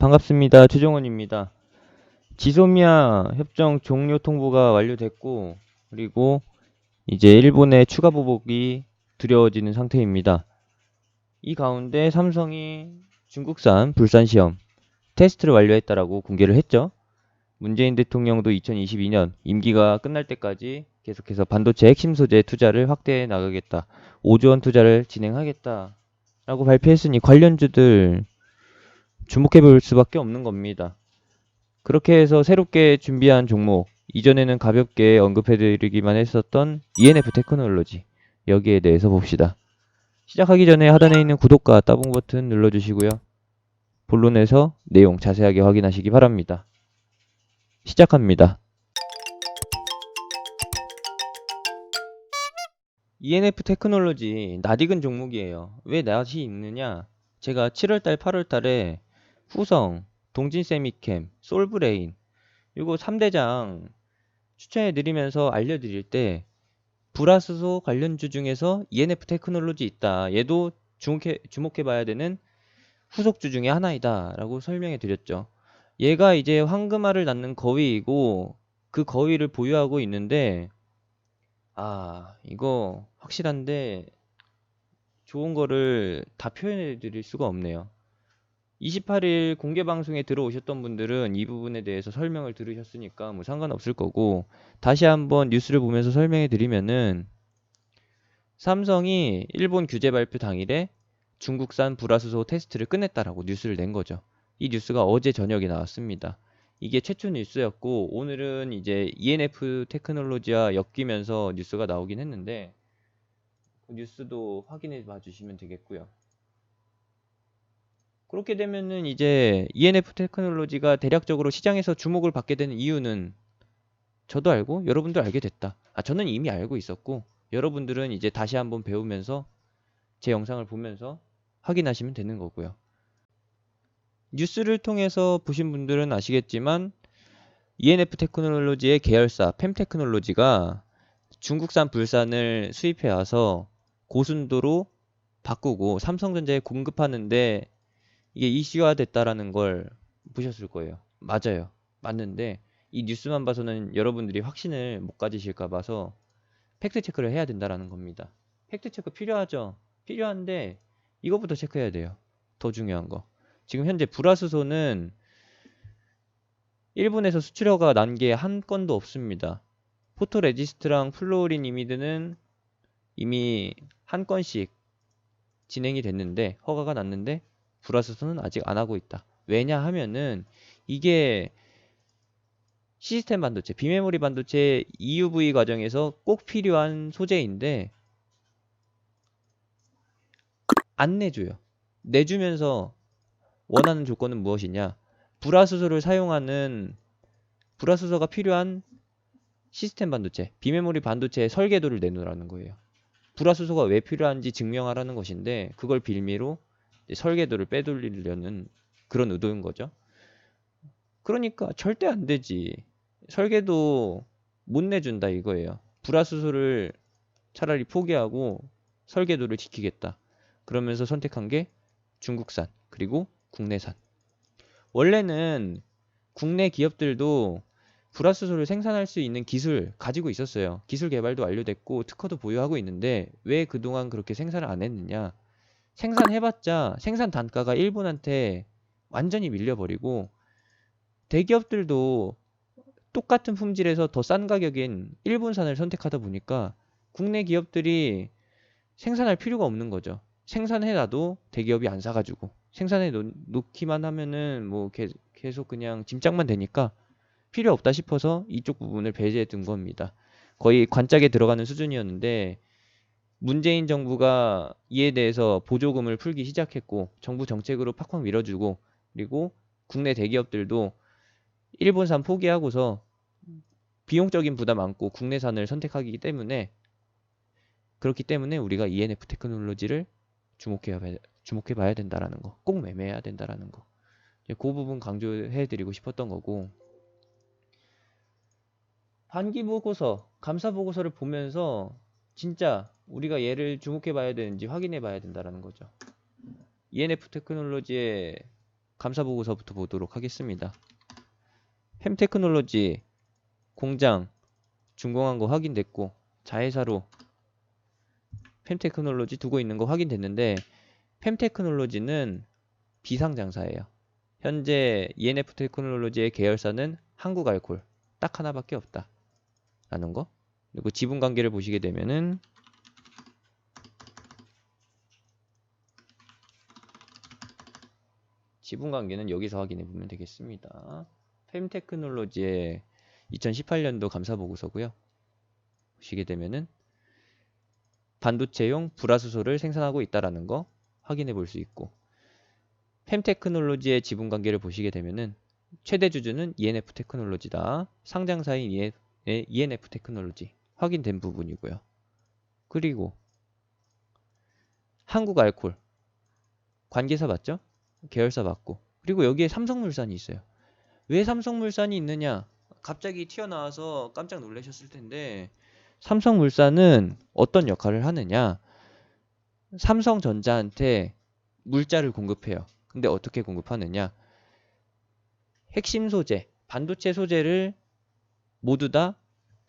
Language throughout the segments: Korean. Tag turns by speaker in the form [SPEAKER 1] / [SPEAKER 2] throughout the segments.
[SPEAKER 1] 반갑습니다. 최종원입니다. 지소미아 협정 종료 통보가 완료됐고, 그리고 이제 일본의 추가 보복이 두려워지는 상태입니다. 이 가운데 삼성이 중국산 불산 시험 테스트를 완료했다라고 공개를 했죠. 문재인 대통령도 2022년 임기가 끝날 때까지 계속해서 반도체 핵심 소재 투자를 확대해 나가겠다. 5조 원 투자를 진행하겠다라고 발표했으니 관련주들 주목해 볼 수밖에 없는 겁니다. 그렇게 해서 새롭게 준비한 종목, 이전에는 가볍게 언급해 드리기만 했었던 ENF 테크놀로지, 여기에 대해서 봅시다. 시작하기 전에 하단에 있는 구독과 따봉 버튼 눌러주시고요. 본론에서 내용 자세하게 확인하시기 바랍니다. 시작합니다. ENF 테크놀로지 낯익은 종목이에요. 왜 낯이 있느냐? 제가 7월달, 8월달에 후성, 동진세미캠, 솔브레인 이거 3대장 추천해 드리면서 알려드릴 때 불화수소 관련주 중에서 ENF 테크놀로지 있다. 얘도 주목해, 주목해 봐야 되는 후속주 중에 하나이다. 라고 설명해 드렸죠. 얘가 이제 황금알을 낳는 거위이고 그 거위를 보유하고 있는데 아 이거 확실한데 좋은 거를 다 표현해 드릴 수가 없네요. 28일 공개 방송에 들어오셨던 분들은 이 부분에 대해서 설명을 들으셨으니까 뭐 상관없을 거고 다시 한번 뉴스를 보면서 설명해 드리면은 삼성이 일본 규제 발표 당일에 중국산 불화수소 테스트를 끝냈다라고 뉴스를 낸 거죠. 이 뉴스가 어제 저녁에 나왔습니다. 이게 최초 뉴스였고 오늘은 이제 ENF 테크놀로지와 엮이면서 뉴스가 나오긴 했는데 그 뉴스도 확인해 봐 주시면 되겠고요. 그렇게 되면은 이제 ENF 테크놀로지가 대략적으로 시장에서 주목을 받게 되는 이유는 저도 알고 여러분도 알게 됐다. 아, 저는 이미 알고 있었고 여러분들은 이제 다시 한번 배우면서 제 영상을 보면서 확인하시면 되는 거고요. 뉴스를 통해서 보신 분들은 아시겠지만 ENF 테크놀로지의 계열사 팸 테크놀로지가 중국산 불산을 수입해 와서 고순도로 바꾸고 삼성전자에 공급하는데 이게 이슈화 됐다라는 걸 보셨을 거예요. 맞아요. 맞는데 이 뉴스만 봐서는 여러분들이 확신을 못 가지실까 봐서 팩트 체크를 해야 된다라는 겁니다. 팩트 체크 필요하죠. 필요한데 이것부터 체크해야 돼요. 더 중요한 거. 지금 현재 불화수소는 일본에서 수출허가 난 게 한 건도 없습니다. 포토레지스트랑 플로우린 이미드는 이미 한 건씩 진행이 됐는데 허가가 났는데 불화수소는 아직 안 하고 있다. 왜냐 하면은 이게 시스템 반도체, 비메모리 반도체 EUV 과정에서 꼭 필요한 소재인데 안 내줘요. 내주면서 원하는 조건은 무엇이냐? 불화수소를 사용하는 불화수소가 필요한 시스템 반도체, 비메모리 반도체의 설계도를 내놓으라는 거예요. 불화수소가 왜 필요한지 증명하라는 것인데 그걸 빌미로 설계도를 빼돌리려는 그런 의도인 거죠. 그러니까 절대 안 되지. 설계도 못 내준다 이거예요. 불화수소를 차라리 포기하고 설계도를 지키겠다. 그러면서 선택한 게 중국산 그리고 국내산. 원래는 국내 기업들도 불화수소를 생산할 수 있는 기술 가지고 있었어요. 기술 개발도 완료됐고 특허도 보유하고 있는데 왜 그동안 그렇게 생산을 안 했느냐? 생산해봤자 생산 단가가 일본한테 완전히 밀려버리고 대기업들도 똑같은 품질에서 더 싼 가격인 일본산을 선택하다 보니까 국내 기업들이 생산할 필요가 없는 거죠. 생산해놔도 대기업이 안 사가지고 생산해 놓 기만 하면은 뭐 계속 그냥 짐짝만 되니까 필요 없다 싶어서 이쪽 부분을 배제해 둔 겁니다. 거의 관짝에 들어가는 수준이었는데 문재인 정부가 이에 대해서 보조금을 풀기 시작했고 정부 정책으로 팍팍 밀어주고 그리고 국내 대기업들도 일본산 포기하고서 비용적인 부담 안고 국내산을 선택하기 때문에 그렇기 때문에 우리가 ENF 테크놀로지를 주목해 봐야 된다라는 거, 꼭 매매해야 된다라는 거. 그 부분 강조해 드리고 싶었던 거고. 반기 보고서, 감사 보고서를 보면서 진짜 우리가 얘를 주목해 봐야 되는지 확인해 봐야 된다라는 거죠. ENF 테크놀로지의 감사 보고서부터 보도록 하겠습니다. 햄 테크놀로지 공장 준공한 거 확인됐고 자회사로 펜테크놀로지 두고 있는 거 확인됐는데 펜테크놀로지는 비상장사예요. 현재 ENF 테크놀로지의 계열사는 한국알콜 딱 하나밖에 없다. 라는 거. 그리고 지분 관계를 보시게 되면은 지분 관계는 여기서 확인해 보면 되겠습니다. 펜테크놀로지의 2018년도 감사 보고서고요. 보시게 되면은 반도체용 불화수소를 생산하고 있다라는 거 확인해 볼 수 있고 펜테크놀로지의 지분 관계를 보시게 되면은 최대 주주는 ENF 테크놀로지다. 상장사인 ENF 테크놀로지 확인된 부분이고요. 그리고 한국 알콜 관계사 맞죠? 계열사 맞고 그리고 여기에 삼성물산이 있어요. 왜 삼성물산이 있느냐? 갑자기 튀어나와서 깜짝 놀라셨을 텐데 삼성물산은 어떤 역할을 하느냐? 삼성전자한테 물자를 공급해요. 근데 어떻게 공급하느냐? 핵심 소재, 반도체 소재를 모두 다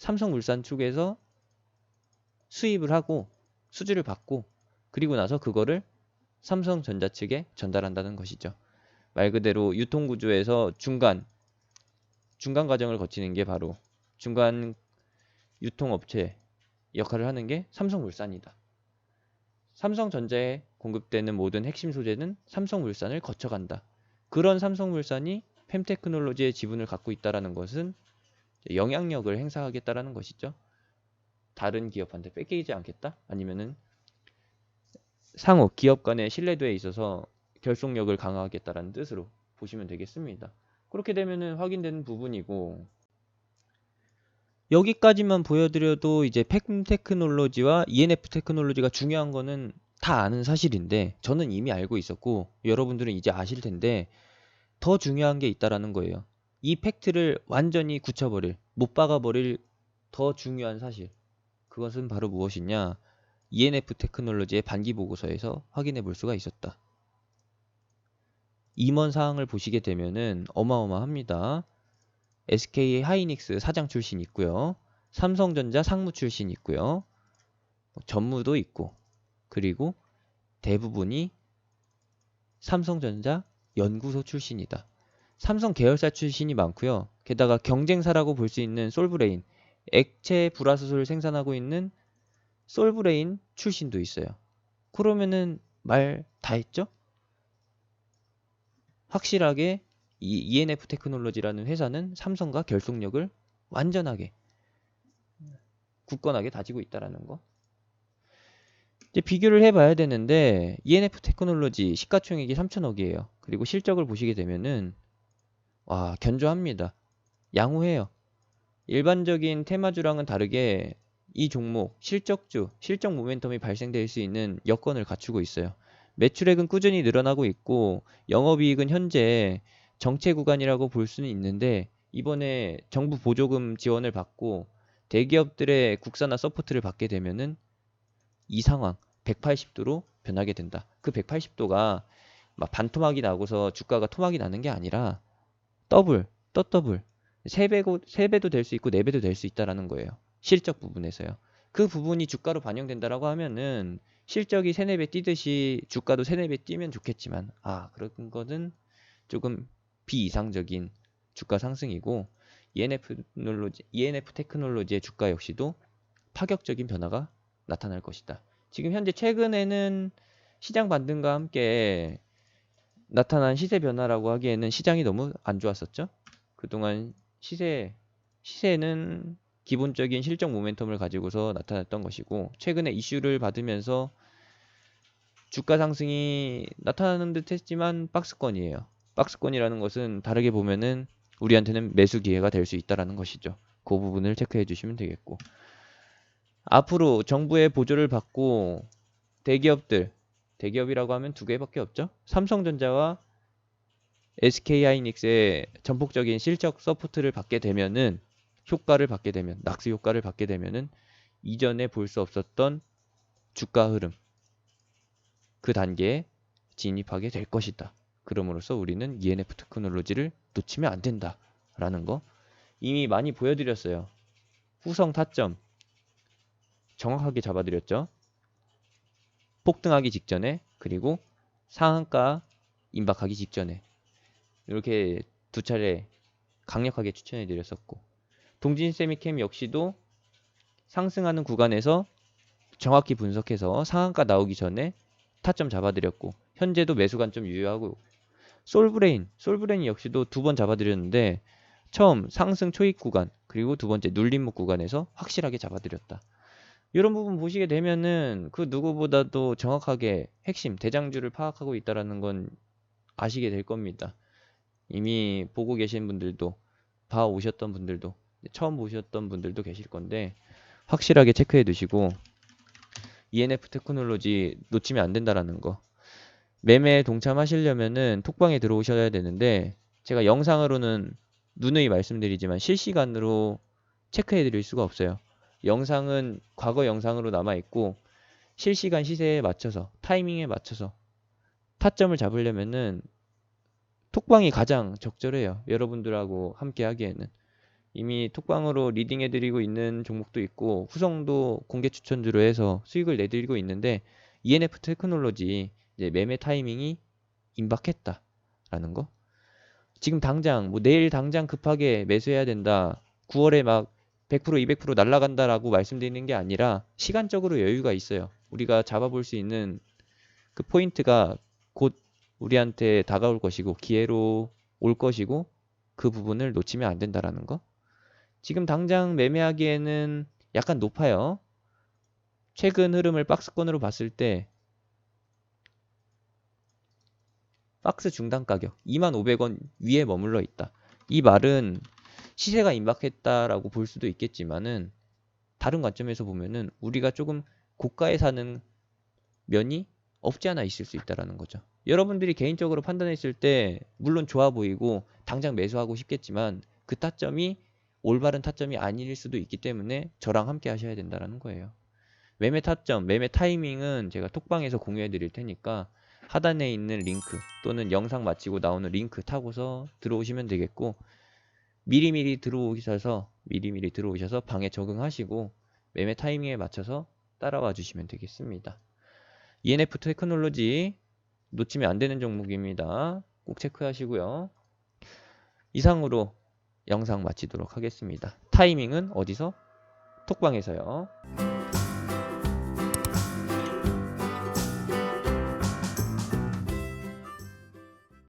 [SPEAKER 1] 삼성물산 측에서 수입을 하고 수주를 받고 그리고 나서 그거를 삼성전자 측에 전달한다는 것이죠. 말 그대로 유통 구조에서 중간 중간 과정을 거치는 게 바로 중간 유통업체 역할을 하는 게 삼성물산이다. 삼성전자에 공급되는 모든 핵심 소재는 삼성물산을 거쳐간다. 그런 삼성물산이 펜테크놀로지의 지분을 갖고 있다라는 것은 영향력을 행사하겠다라는 것이죠. 다른 기업한테 뺏기지 않겠다? 아니면은 상호 기업 간의 신뢰도에 있어서 결속력을 강화하겠다라는 뜻으로 보시면 되겠습니다. 그렇게 되면은 확인되는 부분이고 여기까지만 보여드려도 이제 팩 테크놀로지와 ENF 테크놀로지가 중요한 거는 다 아는 사실인데 저는 이미 알고 있었고 여러분들은 이제 아실 텐데 더 중요한 게 있다라는 거예요. 이 팩트를 완전히 굳혀버릴, 못 박아버릴 더 중요한 사실. 그것은 바로 무엇이냐? ENF 테크놀로지의 반기 보고서에서 확인해 볼 수가 있었다. 임원 사항을 보시게 되면은 어마어마합니다. SK 하이닉스 사장 출신 있고요. 삼성전자 상무 출신 있고요. 뭐 전무도 있고 그리고 대부분이 삼성전자 연구소 출신이다. 삼성 계열사 출신이 많고요. 게다가 경쟁사라고 볼 수 있는 솔브레인, 액체 불화수소를 생산하고 있는 솔브레인 출신도 있어요. 그러면은 말 다 했죠? 확실하게 이 ENF 테크놀로지라는 회사는 삼성과 결속력을 완전하게 굳건하게 다지고 있다라는 거. 이제 비교를 해봐야 되는데 ENF 테크놀로지 시가총액이 3천억이에요. 그리고 실적을 보시게 되면은 와 견조합니다. 양호해요. 일반적인 테마주랑은 다르게 이 종목 실적주, 실적 모멘텀이 발생될 수 있는 여건을 갖추고 있어요. 매출액은 꾸준히 늘어나고 있고 영업이익은 현재 정체 구간이라고 볼 수는 있는데 이번에 정부 보조금 지원을 받고 대기업들의 국산화 서포트를 받게 되면은 이 상황 180도로 변하게 된다. 그 180도가 막 반토막이 나고서 주가가 토막이 나는 게 아니라 더블, 떠더블, 3배고, 3배도 될 수 있고 4배도 될 수 있다라는 거예요. 실적 부분에서요. 그 부분이 주가로 반영된다라고 하면은 실적이 3, 4배 뛰듯이 주가도 3, 4배 뛰면 좋겠지만 아 그런 거는 조금 비이상적인 주가 상승이고 ENF 테크놀로지, ENF 테크놀로지의 주가 역시도 파격적인 변화가 나타날 것이다. 지금 현재 최근에는 시장 반등과 함께 나타난 시세 변화라고 하기에는 시장이 너무 안 좋았었죠. 그동안 시세 시세는 기본적인 실적 모멘텀을 가지고서 나타났던 것이고 최근에 이슈를 받으면서 주가 상승이 나타나는 듯 했지만 박스권이에요. 박스권이라는 것은 다르게 보면은 우리한테는 매수 기회가 될 수 있다라는 것이죠. 그 부분을 체크해 주시면 되겠고. 앞으로 정부의 보조를 받고 대기업들, 대기업이라고 하면 두 개밖에 없죠. 삼성전자와 SK하이닉스의 전폭적인 실적 서포트를 받게 되면은 효과를 받게 되면 낙스 효과를 받게 되면은 이전에 볼 수 없었던 주가 흐름 그 단계에 진입하게 될 것이다. 그럼으로써 우리는 ENF 테크놀로지를 놓치면 안 된다라는 거 이미 많이 보여드렸어요. 후성 타점 정확하게 잡아드렸죠. 폭등하기 직전에 그리고 상한가 임박하기 직전에. 이렇게 두 차례 강력하게 추천해 드렸었고. 동진 세미캠 역시도 상승하는 구간에서 정확히 분석해서 상한가 나오기 전에 타점 잡아드렸고 현재도 매수 관점 유효하고. 솔브레인 솔브레인 역시도 두 번 잡아드렸는데 처음 상승 초입 구간 그리고 두 번째 눌림목 구간에서 확실하게 잡아드렸다. 이런 부분 보시게 되면은 그 누구보다도 정확하게 핵심 대장주를 파악하고 있다라는 건 아시게 될 겁니다. 이미 보고 계신 분들도 봐 오셨던 분들도 처음 보셨던 분들도 계실 건데 확실하게 체크해 두시고 ENF 테크놀로지 놓치면 안 된다라는 거. 매매에 동참하시려면은 톡방에 들어오셔야 되는데 제가 영상으로는 누누이 말씀드리지만 실시간으로 체크해 드릴 수가 없어요. 영상은 과거 영상으로 남아 있고 실시간 시세에 맞춰서 타이밍에 맞춰서 타점을 잡으려면은 톡방이 가장 적절해요. 여러분들하고 함께 하기에는 이미 톡방으로 리딩해 드리고 있는 종목도 있고 후성도 공개 추천주로 해서 수익을 내드리고 있는데 ENF 테크놀로지 이제 매매 타이밍이 임박했다라는 거. 지금 당장 뭐 내일 당장 급하게 매수해야 된다. 9월에 막 100% 200% 날라간다라고 말씀드리는 게 아니라 시간적으로 여유가 있어요. 우리가 잡아볼 수 있는 그 포인트가 곧 우리한테 다가올 것이고 기회로 올 것이고 그 부분을 놓치면 안 된다라는 거. 지금 당장 매매하기에는 약간 높아요. 최근 흐름을 박스권으로 봤을 때 박스 중단 가격 2500원 위에 머물러 있다. 이 말은 시세가 임박했다라고 볼 수도 있겠지만은 다른 관점에서 보면은 우리가 조금 고가에 사는 면이 없지 않아 있을 수 있다라는 거죠. 여러분들이 개인적으로 판단했을 때 물론 좋아 보이고 당장 매수하고 싶겠지만 그 타점이 올바른 타점이 아닐 수도 있기 때문에 저랑 함께 하셔야 된다라는 거예요. 매매 타점, 매매 타이밍은 제가 톡방에서 공유해 드릴 테니까 하단에 있는 링크 또는 영상 마치고 나오는 링크 타고서 들어오시면 되겠고 미리미리 들어오셔서 미리미리 들어오셔서 방에 적응하시고 매매 타이밍에 맞춰서 따라와 주시면 되겠습니다. ENF 테크놀로지 놓치면 안 되는 종목입니다. 꼭 체크하시고요. 이상으로 영상 마치도록 하겠습니다. 타이밍은 어디서? 톡방에서요.